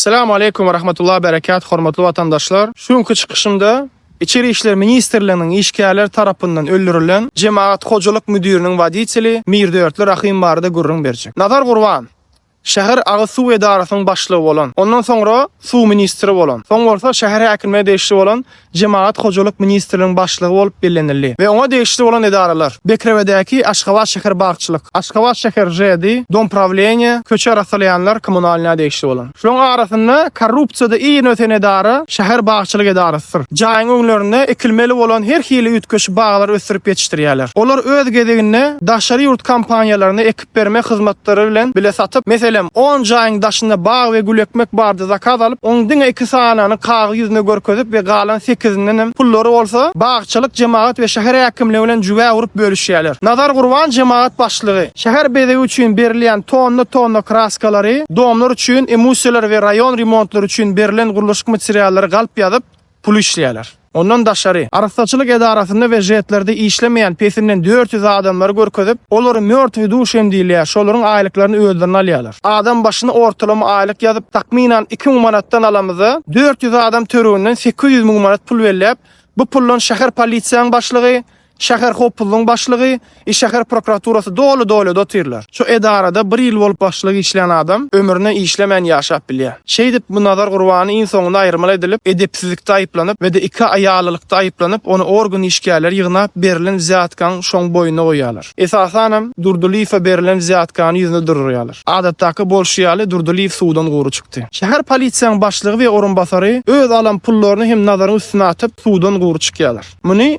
Assalamu aleykum ve rahmetullahi berekat, hormatly vatandaşlar. Şunkı çıkışımda İçeri İşler Ministerliğinin işgärler tarapından öldürülen Cemaat Hocalyk Müdürünün vadiseli Mirdörtli Rahim barada gurrun berjek. Nazar Gurban Şäher Ağı Su Edarasynyň başlygy bolan, ondan soňra su ministri bolan, soň bolsa şäher häkimine değişli bolan Cemaat Hocalyk Ministrliğiniň başlygy bolup bellenildi. We ona değişli bolan edaralar Bekrewedäki Aşgabat şäher bagçylyk, Aşgabat şäher jedi, Dom Pravleniýa, Köçer Asalyanlar kommunalina değişli bolan. Şoň arasynda korrupsiýada iň öten edara şäher bagçylyk edarasydyr. Jaýyň öňlerinde ekilmeli bolan her hili ütköş baglar ösürip yetişdirýärler. Olar öz gediginde daşary ýurt kampaniýalaryna ekip berme hyzmatlary bilen bile satyp, meselem 10 jaýyň daşynda bag we gül ekmek bardy zakaz alyp, onuň diňe iki sanany kagy ýüzüne görkezip we galan 8-niň pullary bolsa, bagçylyk jemaat we şäher häkimleri bilen jüwe urup bölüşýärler. Nazar Gurban jemaat başlygy şäher bedegi üçin berilýän tonna tonna kraskalary, domlar üçin emusiýalar we rayon remontlary üçin berilen guruluşyk materiallary galp ýazyp pul işleýärler. Ondan daşary Arsaçylyk edarasynda we jetlerde işlemeýän pesinden 400 adamlar görkezip, olary mörtwi duşem diýilýär, şolaryň aýlyklaryny özlerine alýarlar. Adam başyna ortalama aýlyk ýazyp takminan 2000 manatdan alamyza, 400 adam töründen 800 000 manat pul berilýär. Bu pullun şäher polisiýanyň başlygy, şäher hopullyň başlygy, i şäher prokuraturasy dolu dolu dotirler. Şu edarada bir ýyl bolup başlygy işleýän adam ömrüne işlemen ýaşap bilýär. Şeýdip bu nazar gurbany iň soňunda aýrmaly edilip, edepsizlikde aýyplanyp we de iki aýalylykda aýyplanyp, onu organ işgärler ýygnap berilen ziýatkan şoň boýuna goýýarlar. Esasanam Durdulifa berilen ziýatkany ýüzüne dururýarlar. Adatdaky bolşiýaly Durdulif suwdan gowy çykdy. Şäher polisiýanyň başlygy we orunbasary öz alan pullaryny hem nazaryň üstüne atyp suwdan gowy çykýarlar. Muny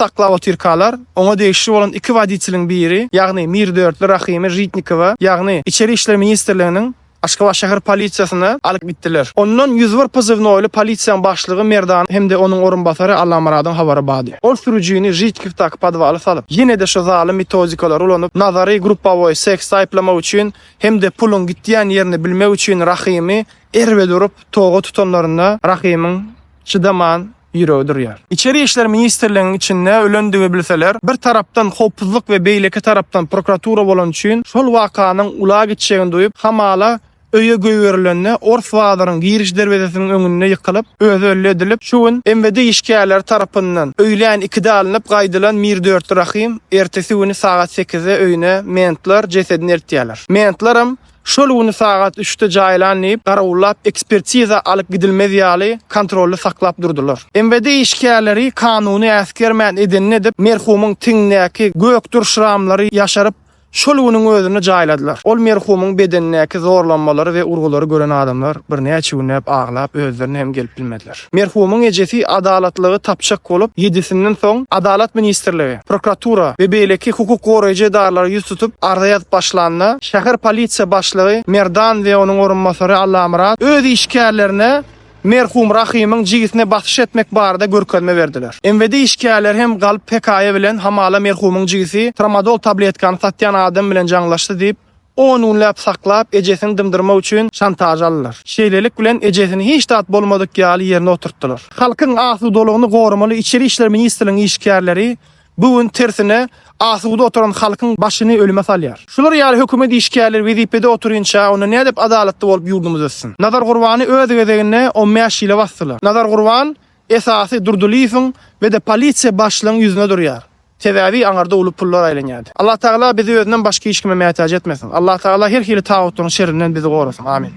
saklap otirkalar, ona değişli olan iki vadiciliň biri, ýagny Mirdörtli Rahimi Jitnikova, ýagny İçeri İşler Ministerliğinin Aşgabat şäher polisiýasyna alyp gitdiler. Ondan 101 pozywny oýly polisiýanyň başlygy Merdan hem de onun orunbasary Allamaradyň habary bady. Ol sürüjini Jitkivtak podwaly salyp, ýene de şu zalim metodikalar ulanyp, nazary gruppawy seks aýplama üçin hem de pulun gitdiýän ýerini bilmek üçin Rahimi erwe durup toga tutanlaryna Rahimiň çydaman ýüregi durýar. İçeri İşler Ministerliğiniň içinde ölendigi bilseler, bir tarapdan hopuzluk we beýleki tarapdan prokuratura bolan üçin şol wakanyň ula gitşegini duýup, hamala öýe göýberilende Ors waglaryň giriş derwezesiniň öňünde ýykylyp, özü ölle edilip, şuň MWD işgärler tarapyndan öýlän ikide alınıp gaýdylan Mirdört Rahim ertesi güni saat 8-de öýüne mentler cesedini ertýärler. Mentlerim Şol güni sagat 3-de jaýlanyp, garawullap ekspertiza alyp gidilmez ýaly kontrolly saklap durdular. MWD işgärleri kanuny äskermän edinne edip merhumun tiňnäki gök şramlary ýaşaryp Şol günüň özüne jaýladylar. Ol merhumyň bedenindäki zorlanmalary we urgulary gören adamlar bir näçe günäp aglap özlerini hem gelip bilmediler. Merhumyň ejesi adalatlygy tapşak bolup 7-sinden soň Adalat Ministrligi, prokuratura we beýleki hukuk goraýjy edaralary ýüz tutup ardaýat başlanna şäher polisiýa başlygy Merdan we onuň orunmasary Allamrat öz işgärlerine merhum Rahim'in jigisine batış etmek barada görkezme verdiler. MWD işgärler hem galyp PKY bilen hamala merhumun jigisi tramadol tabletkan satýan adam bilen jaňlaşdy diýip on unlap saklap ejesini dymdyrma üçin şantaj aldylar. Şeýlelik bilen ejesini hiç tat bolmadyk ýaly ýerine oturtdylar. Halkyň asudalygyny gorumaly içeri işler ministrliğiniň işgärleri bu gün tersine asuda oturan halkyň başyny ölüme salýar. Şular ýaly hökümet işgärleri wezipede oturýança onu nädip adalatly bolup ýurdumyz ötsün. Nazar Gurbany öz gezegine 15 ýyla basdylar. Nazar Gurban esasy Durdulifiň we de polisiýa başlygynyň ýüzüne durýar. Tedavi aňarda ulup pullar aýlanýady. Allah Taala bizi özünden başga hiç kime mätaç etmesin. Allah Taala her hili tağutun şerrinden bizi gorasın. Amin.